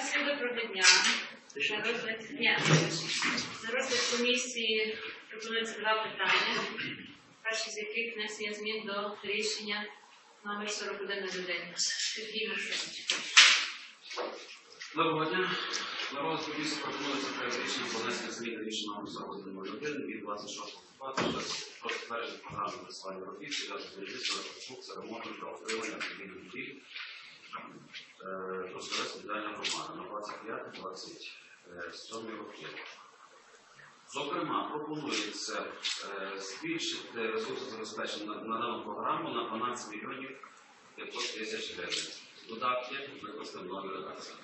Сесія доброго дня. На розгляд, ні, на розгляд комісії пропонується два питання. Перше з яких внесення змін до рішення номер 41 на день. Сергій Марсевич. Доброго дня. На розгляд комісії пропонується проект рішення про внесення змін до рішення номер 41 на день від 26 листопада про затвердження програми присвоєння робіт, пов'язаних з будівництвом, реконструкція, ремонтом та утримання цивільних будівель Трускавецька спеціальна громада на 25-27 років. Зокрема, пропонується е, збільшити ресурси забезпечення на, дану програму на 12 мільйонів 500 тисяч гривень. Додатки викласти в редакції.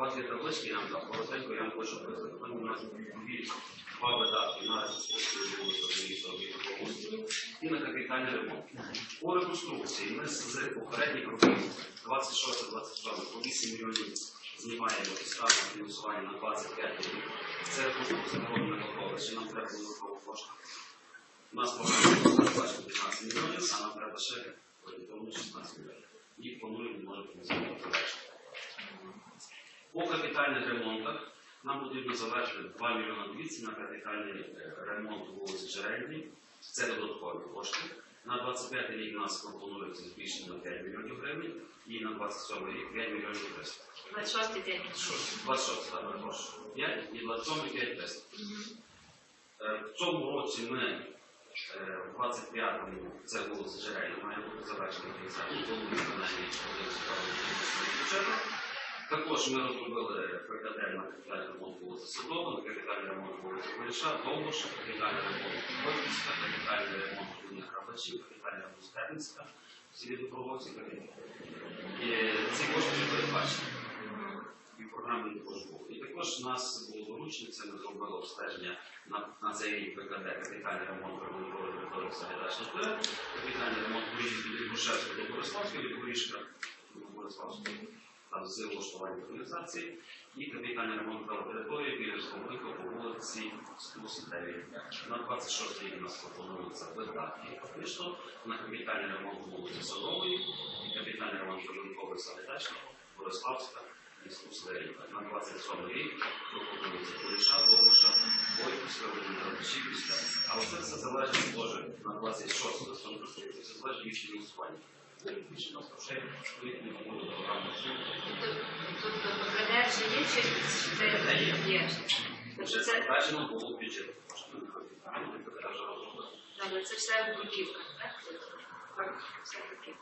Є таблички, я вам дам коротенько, я вам хочу показати. У нас два видатки на реконструкцію і на капітальний ремонт. По реконструкції ми з попередніх років 26-27 по 8 мільйонів знімаємо і ставимо фінансування на 25 років. Це реконструкція народної готовності, нам треба додатково кошти. У нас програма передбачена 15 мільйонів, а нам треба ще орієнтовно 16 мільйонів. І плануємо, може, фінансувати завершити. По капітальних ремонтах нам потрібно завершити 2 мільйони 200 на капітальний е, ремонт вулиці Жерельній. Це додаткові кошти. На 25 рік нас пропонується збільшення на 5 мільйонів гривень і на 27 рік 5 мільйонів 300. 26 день. 26, так, перепрошую. 5 і 27 5 300. Е, В цьому році ми е, в 25-му це вулиця Жерельна має бути завершено кінця і тому виконання бюджету. Також ми розробили на капітальний ремонт вулиці Садова, капітальний ремонт вулиці Поліша, Довбуша, капітальний ремонт Ходківська, капітальний ремонт Луні Храбачів, капітальний ремонт Степінська, в селі Добровольці, І ці кошти вже передбачені. І в також було. І також у нас було доручення, це ми зробили обстеження на, на цей рік ПКД, капітальний ремонт ремонтової території Сагайдачного ТР, капітальний ремонт доріг від Грушевського до Бориславського, від Горішка до Бориславського там з влаштування організації і капітальний ремонт території біля Республіки по вулиці Стус 9. На 26 рік у нас пропонується видатки фактично на капітальний ремонт вулиці Садової і капітальний ремонт Жовенкової Сагайдачного, Бориславська і 9. На 27 рік пропонується Поліша, Довбуша, Бойківська, Володимировичівська. А оце все залежить теж на 26 листопада, це залежить від фінансування. Нас Тобто це? Тобто це, передбачено було бюджет. Добре, це все в будівках, так? Все таки.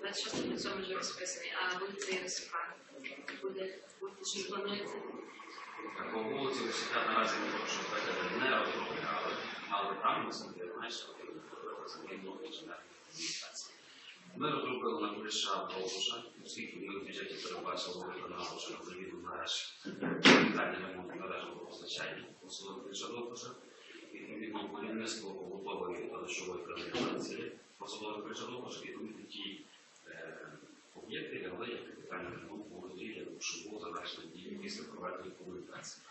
26 на цьому вже розписаний, а вулиця Єресифа буде, буде планується? Але комунікацію. Ми розробили на Куліша Довбуша, оскільки ми в бюджеті передбачили що на завіду мереж, капітальний ремонт мережного постачання послуги Куліша Довбуша, відповідно будівництво побутової та дощової посадових Куліша Довбуша, і тому е, об'єкти лягли як капітальний ремонт вугілля, щоб було завершено дії після проведення комунікації.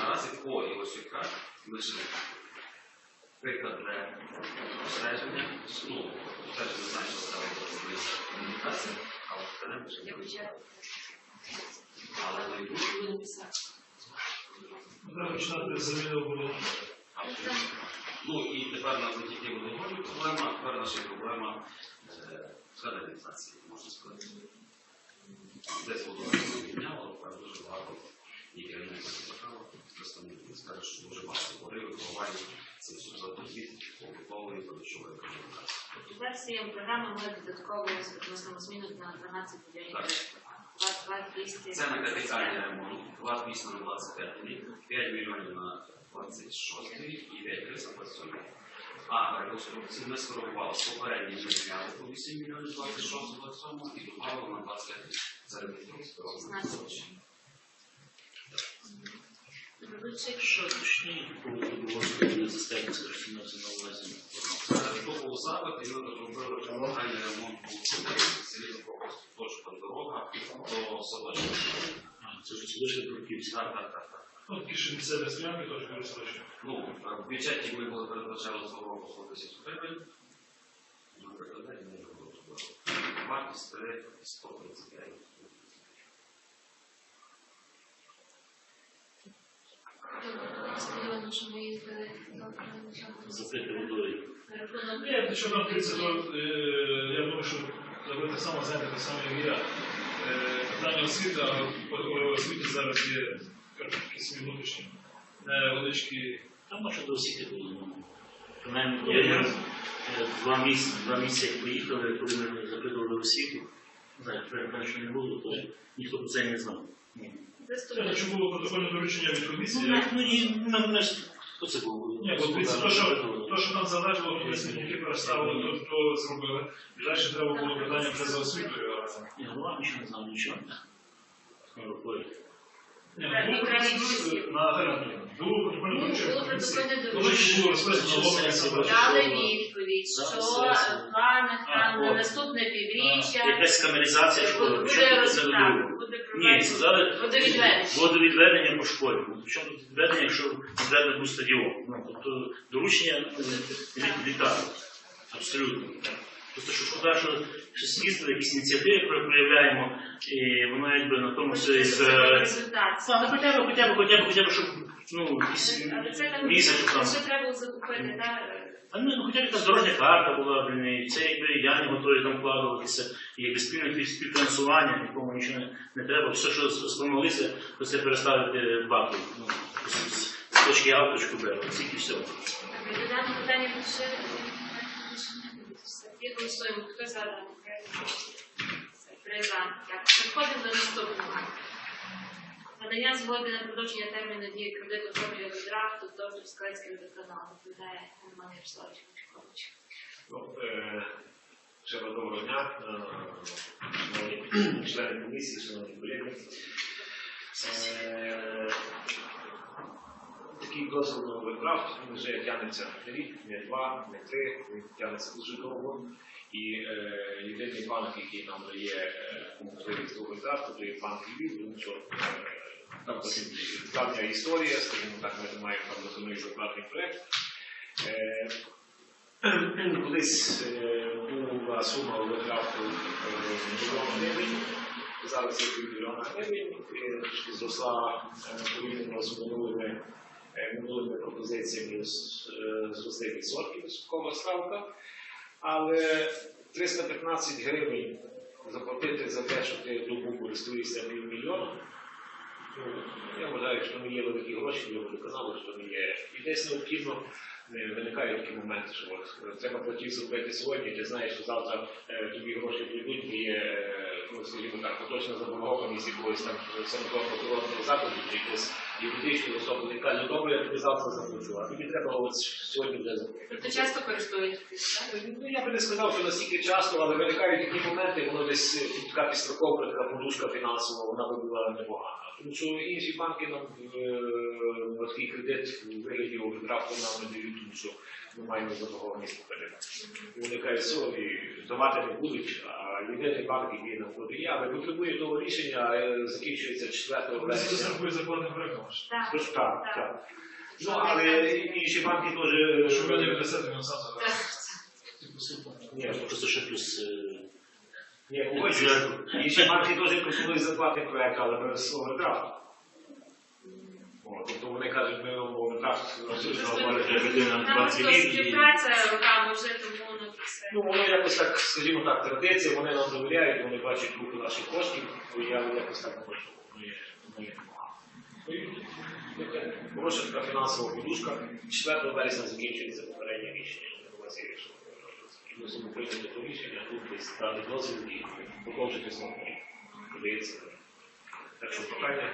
Наразі по Ілосюка ми ще приклад для обстеження, ну, теж не знаю, що стало комунікації, але вже Я не бюджет. Але найбільше Будемо писати. Треба починати з заміни. Ну і тепер на не тільки водогоні проблема, а тепер наша проблема е, з каналізації, можна сказати. Десь водогоні підняло, тепер дуже багато і керівництво цікаво, представники скажуть, що дуже багато поривів, виховання, Версія програми ми додатково вносимо зміну на 12 мільйонів Так. гривень. 2 200. Це на капітальний ремонт, 2 200 на 25 рік, 5 мільйонів на 26 рік і 5 300 на 27 рік. А реконструкції ми скоригували попередні ми зняли по 8 мільйонів 26 27 і добавили на 25 рік. Це реконструкція 16. гроші. Що точні не застегнеться, що мається на увазі. То був запит, і ми розробили капітальний ремонт селі. Тож там дорога до садочка. Це ж залишили Крупівська. Так, так, так, так. Ну, такі ще місцеві стоянки теж користуються. Ну, в бюджеті ми були передбачали свого року 100 гривень. Ми прикладаємо, ми його розробили. Вартість 130 гривень. Що ми їздили водою. на рахунок. Ні, якщо там 30, то е, я думаю, що ви так само знаєте, так само як я. Е, Питання освіти, а освіті зараз є якісь внутрішні невеличкі. Там може до освіти було. ну, Принаймні, я, я е, два місяці, два місяці як поїхали, коли ми запитували освіту. Не знаю, перше не було, то ніхто про це не знав. Ні. Заступник. Було протокольне доручення від Ну, комісії, ну, і на- на ж- хто це був? Ні, бо дивіться, то, що, то, що там залежало, то ми тільки переставили, то, то зробили. І далі треба було питання вже за освітою. а- Ні, голова нічого не знав, нічого. Рукою. Дали Що? відповідь, що в планах там на наступне півріччя Якась камеризація школи. буде водою? буде Ні, сказали водовідведення. водовідведення по школі. Ну, Причому відведення, якщо відведено був стадіон. Ну, тобто доручення ну, вітаю. Абсолютно. Просто що шкода, що їздили, якісь ініціативи про- проявляємо, і воно якби на тому все е, результат. та, ну, хоча б, хоча б, хоча б, хоча б, щоб ну, якісь Але це там місяць там. ще треба закупити, так? А ну, ну, хоча б якась дорожня карта була, блін, і це якби я не готовий там вкладуватися, і якби спільне співфінансування, нікому нічого не, не треба. Все, що сформалися, то це переставити баки. Ну, з, з- з точки А в точку Б, тільки все. До даного питання ще Є голосуємо. Хто за дане проект? Три за. Так, Переходимо до наступного. Надання згоди на продовження терміну дії кредиту формі драфту до Складського водоканалу. Відповідає Роман Ярославович Мишкович. Ну, е, ще доброго дня, е, члени комісії, шановні колеги. Е, Такий дозвіл на овердрафт, він вже тягнеться не рік, не два, не три, він тягнеться дуже довго. І е, єдиний банк, який нам дає е, можливість овердрафту, то є банк Львів, тому що е, там досить давня історія, скажімо так, ми маємо там доходний зарплатний проєкт. Е, Колись е, була сума овердрафту мільйон гривень, зараз є півмільйона гривень, і зросла е, порівняно з минулими, е, минулими пропозиціями з- е, зросли відсотки відсоткова ставка, але 315 гривень заплатити за те, що ти добу користуєшся півмільйона, Ну, я вважаю, що не є великі гроші для водоканалу, що не є. І десь необхідно не виникають такі моменти, що е, треба платіж зробити сьогодні, ти знаєш, що завтра е, тобі гроші прийдуть, є, е, ну, скажімо так, поточна заборгованість якогось там санаторно-курортного закладу, чи особи, яка каже, добре, я тобі завтра заплачу, а тобі треба от сьогодні вже заплатити. Тобто часто користуєтесь, так? Ну, я би не сказав, що настільки часто, але виникають такі моменти, воно десь е, тут така підстраховка, така подушка фінансова, вона би була непогана. Тому що інші банки нам е, такий кредит у вигляді овердрафту нам не дають, тому що ми маємо заборгованість. І вони кажуть, все, і давати не будуть, а єдиний банк, який нам подає, але потребує того рішення, е, закінчується 4 Але це вересня. зарплатним проєктом. Так. Тож так, так. Ну, але інші банки теж... Що ви не віднесете він сам зараз. Ні, Просто ще плюс е, Ні, погоджуюсь. Інші банки теж пропонують зарплатний проект, але без овердрафту. О, Тобто вони кажуть, ми вам овердрафт абсолютно як людина Там 20 просто років. і- співпраця роками вже тому ну це. Ну, воно якось так, скажімо так, традиція, вони нам довіряють, вони бачать руку наших коштів, то я якось так не хочу. Ми, ми, ну, Хороша фінансова подушка. 4 вересня закінчується попереднє рішення. І мусимо прийняти то рішення, тут десь дати дозвіл і продовжити знову. Подається. Так що прохання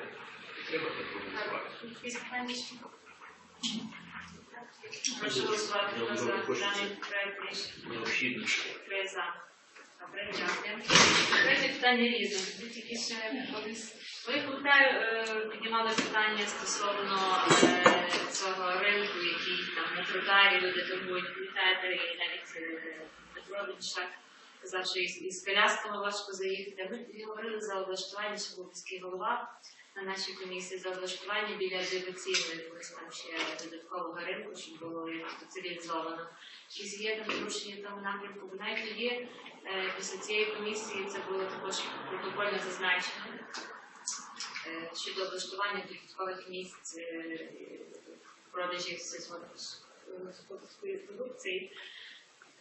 підтримати, проголосувати. Питання? Прошу голосувати за даний проект рішення. необхідно. Три за. Третє питання різне. Тільки ще колись. Ви пам'ятаю, е, піднімали питання стосовно е, цього ринку, який там на тротарі люди торгують, пам'ятаєте, і навіть е, Петрович так казав, що із, колясками важко заїхати. Тоді говорили за облаштування, що був міський голова на нашій комісії за облаштування біля диваційної якогось там ще додаткового ринку, щоб було якось цивілізовано. Чи є там порушення в тому напрямку? Бо навіть тоді е, після цієї комісії це було також протокольно зазначено е, щодо облаштування додаткових місць е, продажі сільськогосподарської продукції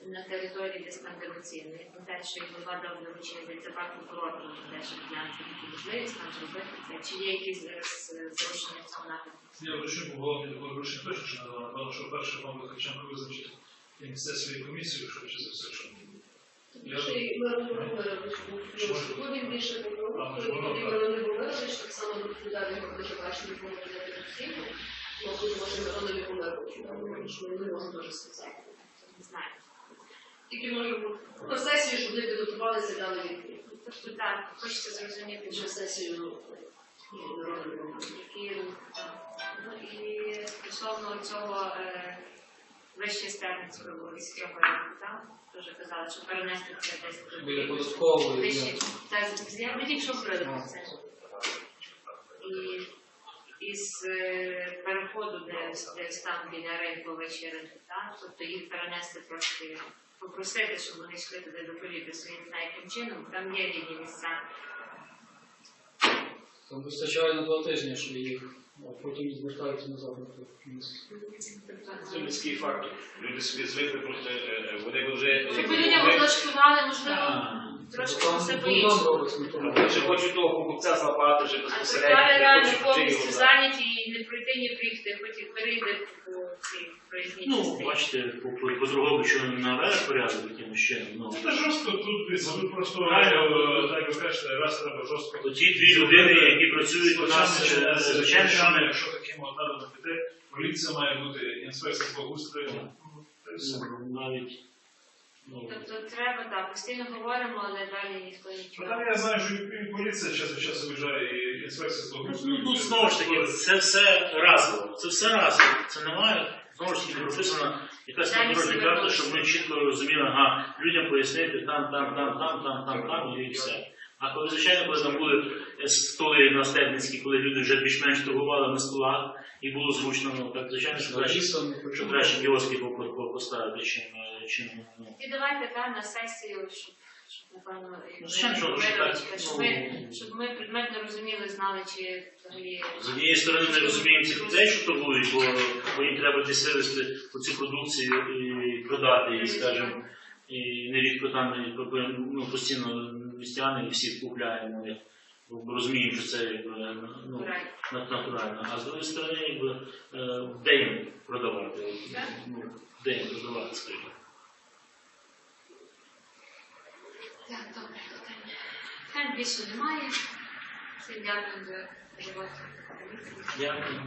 на території диспансераційної. Про те, що голова дав доручення зайцепак прокурор теж глянути таку можливість там зробити це. Чи є якісь зараз е, зрушення в цьому напрямку? Я вручну по голові такого вручення точно ще не дала, що перше вам Виховченко визначити і несе свою комісію, що чи за все, що. Я- ми говорили, що більше так. ми не говорили, що так само як можна взяти постійно. Ну, тут може що ми не можемо дуже сказати. Тільки можемо на сесію, щоб не підготувалися дали відповідь. Тобто так, хочеться зрозуміти, що сесію, ну, які ну і стосовно цього е, вище стерницького було з трьох так? Дуже казали, що перенести це десь Біля податкової. вище. Та я ми тільки що говорили це. І із е, переходу, де, де стан біля ринку так? Тобто їх перенести трошки, попросити, щоб вони йшли туди доповіти своїм знаю, яким чином, там є рівні місця. Там вистачає на два тижні, що їх, а потім звертаються назад на місце. Це людський фактор. Люди собі звикли просто, е, е, вони вже Щоб не облаштували, можливо, трошки все по-іншому. Вони вже хочуть того покупця злапати вже А безпосередньо. тротуари не реально хочуть вже повністю зайняті і не пройти, ні прийти, хоч і перейде по цій проїзній Ну, частині. бачите, по, по, по другому, що навели порядок якимось чином. Ну, Це жорстко, тут тут просто Правильно. е, так ви кажете, раз треба жорстко. то ті дві людини, які працюють у нас, е, звичайно, що Звичайно, ми якщо таким от народом піти, поліція має бути, інспекція з благоустрою. ну, ну, навіть ну, Тобто треба, так, постійно говоримо, але далі ніхто Ну, нічого. Там я знаю, що і поліція час від часу виїжджає, і інспекція з Ну, благоустрою. ну, знову ж таки, це все разово. Це все разово. Це немає, знову ж таки, прописана якась Далі собі карта, щоб ми чітко розуміли, ага, людям пояснити там, там, там, там, там, там, там, і все. А коли, звичайно, коли там були е, столи на Степницькій, коли люди вже більш-менш торгували на столах, і було зручно, ну, так, звичайно, що краще, що краще по- поставити, чим, е, чим ну, І давайте та на сесію, щоб, щоб напевно, Ну, щоб ми, ну, щоб ми предметно розуміли, знали, чи взагалі. З однієї сторони ми розуміємо цих людей, що торгують, бо, бо їм треба десь вивезти цю продукцію і продати її, скажімо. І нерідко там ну, постійно містяни і всі купляємо, бо розуміємо, що це якби, ну, натурально. А з другої сторони, якби, е, де їм продавати? Ну, де їм продавати, скажімо. Так, добре, питання. Більше немає. Всім дякую за роботу. Дякую.